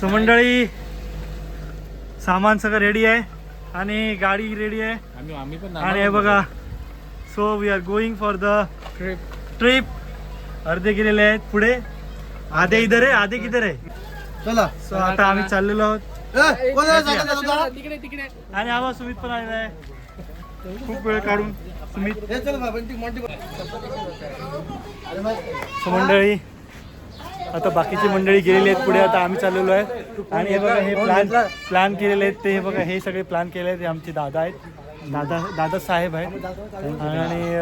So मंडळी सामान सगळं रेडी आहे आणि गाडी रेडी आहे. आम्ही आम्ही पण आणि हे बघा so we are going for the trip trip अर्धे गेलेले आहेत पुढे. आधे इधर आहे आधे किधर. आहे चला. सो आता आम्ही चाललेलो आहोत? तिकडे तिकडे. आणि आवाज सुमित पण आलेला आहे. खूप वेळ काढून सुमित. हे मंडळी आता बाकीची मंडळी गेलेली आहेत पुढे आता आम्ही चाललेलो आहे. आणि हे बघा हे प्लॅन प्लॅन केलेले आहेत ते हे बघा हे सगळे प्लॅन केले आहेत हे आमचे दादा आहेत. दादा दादा साहेब आहेत. आणि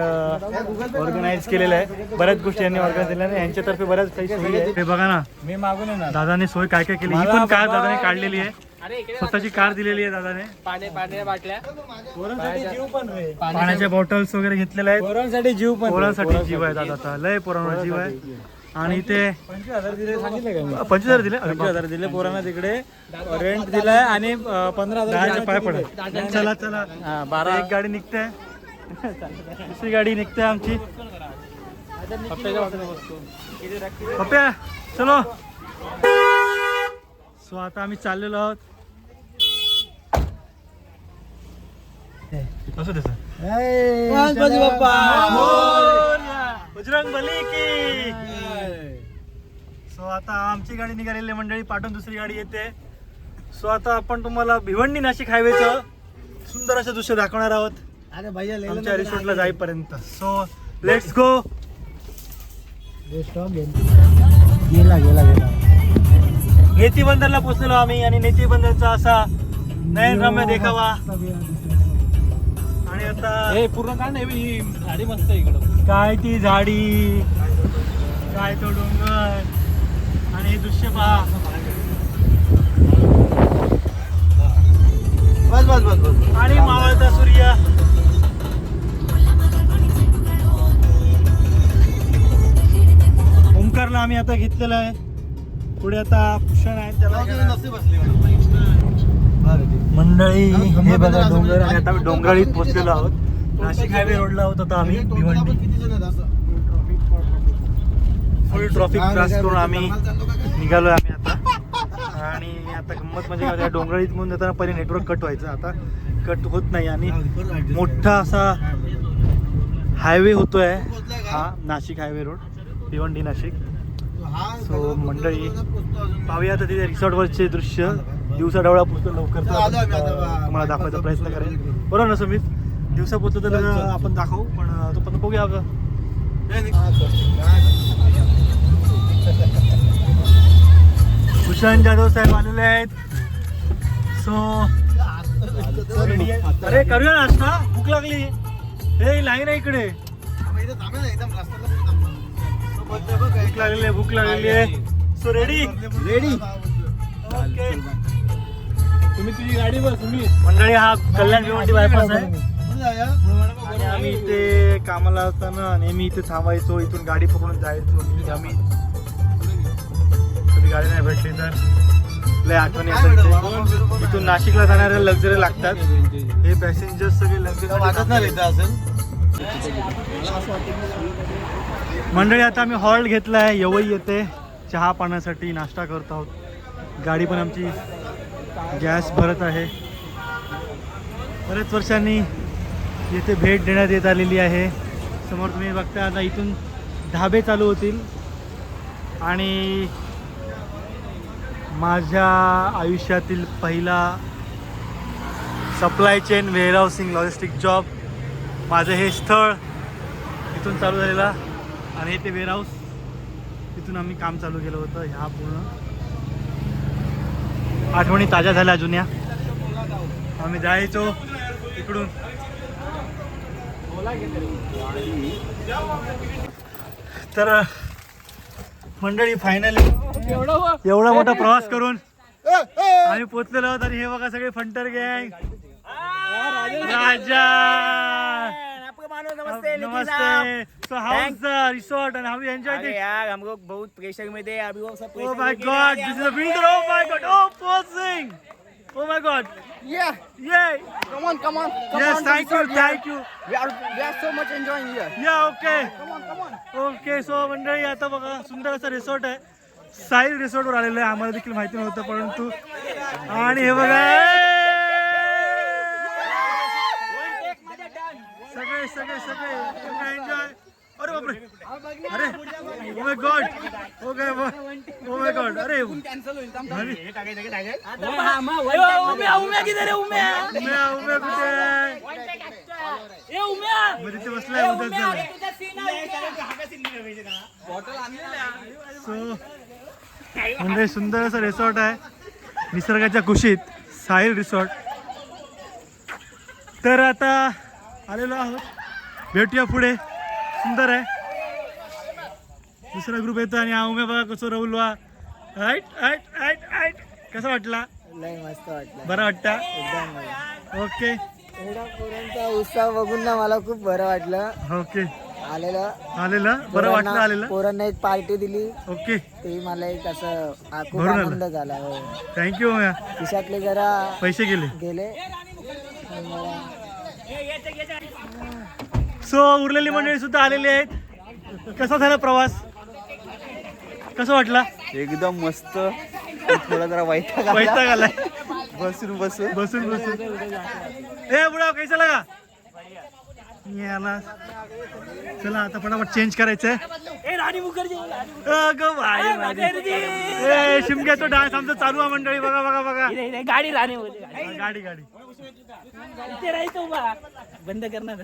ऑर्गनाईज केलेलं आहे. बऱ्याच गोष्टी यांनी ऑर्गनाईज केल्या आणि यांच्यातर्फे बऱ्याच काही सोयी आहे हे बघा ना मी मागून येणार. दादाने सोय काय काय केली? ही पण कार दादाने काढलेली आहे. स्वतःची कार दिलेली आहे दादाने. पाणी पाण्याच्या बाटल्या. जीव पण पाण्याच्या बॉटल्स वगैरे घेतलेल्या आहेत. पोरांसाठी जीव पण पोरांसाठी जीव आहे दादाचा लय पोरांवर जीव आहे. आणि ते पंचवीस हजार दिले सांगितलं का मी? पंचवीस हजार दिले अरे पंचवीस हजार दिले पोरांना तिकडे. रेंट दिलाय आणि पंधरा दहाच्या हजार पाय पडत चला चला. हा, बारा. एक गाडी निघते. दुसरी गाडी निघते आमची. पप्प्या चलो. सो आता आम्ही चाललेलो आहोत. असं गणपती बाप्पा! बजरंग बली की! सो आता आमची गाडी निघालेली आहे. मंडळी पाठवून दुसरी गाडी येते. सो आता आपण तुम्हाला भिवंडी नाशिक हायवेचं सुंदर असं दृश्य दाखवणार आहोत. अरे भैया आमच्या रिसोर्टला जाईपर्यंत. सो लेट्स गो गेला गेला गेला. नेती बंदरला पोहोचलेलो आम्ही आणि नेती बंदरचा असा नयनरम्य देखावा. आता हे पूर्ण काय नाही ही गाडी मस्त आहे इकडं. काय ती झाडी? काय तो डोंगर? आणि हे दृश्य पहा. बस बस बस बस. आणि मावळता सूर्य. ओंकारला आम्ही आता घेतलेला आहे. पुढे आता भूषण आहे त्याला नसते बसले. मंडळी हा, बघा डोंगर. आणि आता आम्ही डोंगराळीत पोहोचलेलो आहोत नाशिक हायवे रोडला आहोत आता आम्ही भिवंडी? फुल ट्रॉफिक क्रॉस करून आम्ही? निघालोय आम्ही आता आणि आता गंमत म्हणजे डोंगराळीत म्हणून जाताना पहिले नेटवर्क कट व्हायचं आता कट होत नाही आणि मोठा असा हायवे होतोय? हा नाशिक हायवे रोड भिवंडी नाशिक सगळं मंडळी. पाहूया आता तिथे रिसॉर्ट वरचे दृश्य दिवसा डवळा पोचतो लवकर तुम्हाला दाखवायचा प्रयत्न पोचलो. बरोबर ना समित दिवसा पोचलो तर. आपण दाखवू पण अं, तो पण बघूया आपण. हा, चल. भूषण जाधव साहेब आलेले आहेत. सो अरे करूया ना नाश्ता? भूक लागली. हे लाईन आहे इकडे. भूक लागलेली आहे भूक लागलेली आहे सो रेडी रेडी ओके तुम्ही तुझी गाडी बस तुम्ही. मंडळी हा कल्याण भिवंडी बायपास आहे? आणि आम्ही इथे कामाला असताना नेहमी इथे थांबायचो इथून गाडी पकडून जायचो. इथे आम्ही कधी गाडी नाही भेटली तर लय आठवणी बिडापाव इथून नाशिकला जाणारे लक्झरी लागतात. हे पॅसेंजर्स सगळे तर वाटत नाही लक्झरी इथं असेल? मंडळी आता आम्ही हॉल्ट घेतला आहे यवई येते. चहा पाण्यासाठी नाश्ता करत आहोत. गाडी पण आमची गॅस भरत आहे. बऱ्याच वर्षांनी येथे भेट देण्यात येत आलेली आहे. समोर तुम्ही बघता आता इथून ढाबे चालू होतील. आणि माझ्या आयुष्यातील पहिला supply chain warehousing logistic job माझं हे स्थळ इथून चालू झालेला. आणि ते वेअरहाऊस तिथून आम्ही काम चालू केलं होतं ह्या पूर्ण. आठवणी ताज्या झाल्या जुन्या आम्ही जायचो इकडून. तर मंडळी फायनली एवढं मोठा प्रवास करून आम्ही पोचलेलो आहोत आणि हे बघा सगळे फंटर गँग. राजा. नमस्ते नमस्ते. So how is the resort and how you enjoy this यार हमको बहुत प्रेशर में थे अभी वो सब my god, this is a builder. Oh my god, oh posing. Oh my god. Yeah, Yay. come on, come on. Come Yes, on thank you, resort, yeah. thank you. We are, we are so much enjoying here. Yeah, okay. Come on, come on. Okay so मंडळी आता बघा सुंदर असं resort आहे साहिल रिसॉर्टवर आलेलो आहे आम्हाला देखील माहिती नव्हतं परंतु आणि हे बघा सगळे सगळे सगळे एन्जॉय अरे बापरे अरे ओ माय गॉड ओ काय ओ माय गॉड अरे. भारी. उम्या उम्या किती रे उम्या? उम्या उम्या कुठे? आहे? ए उम्या. मग तिथे बसलाय उद्याच झाला सो म्हणजे सुंदर असं रिसॉर्ट आहे. निसर्गाच्या कुशीत साहिल रिसॉर्ट तर आता आलेलो आहोत. भेटूया पुढे. सुंदर आहे. दुसरा ग्रुप येतो आणि हा उम्या बघा कसं रवलो राईट राईट राईट राईट कसा वाटला? लय मस्त वाटलं. बरा वाटता? एकदम. ओके. एवढा पोरांचा उत्साह बघून ना मला खूप बरं वाटलं. ओके. आलेलं. आलेलं? बरं वाटलं पोरांना- आलेलं? पोरांना एक पार्टी दिली. ओके. ते मला एक असं आ, खूप भरून आलं. आनंद झाला हो. थँक्यू खिशातले जरा पैसे गेले. गेले. आणि मला सो उरलेली मंडळी सुद्धा आलेली आहेत. कसा झाला प्रवास? कसं वाटला? एकदम मस्त. थोडा जरा वैताग आला. वैताग आलाय. बसून बसून. बसून बसून. ए बुडा कैसा लगा याला चला आता फटाफट चेंज करायचंय. ए राणी मुखर्जी. अगं बाई. ए शिमग्याचा डान्स आमचा चालू आहे मंडळी. बघा बघा बघा. गाडी राणी गाडी गाडी. बंद करणार.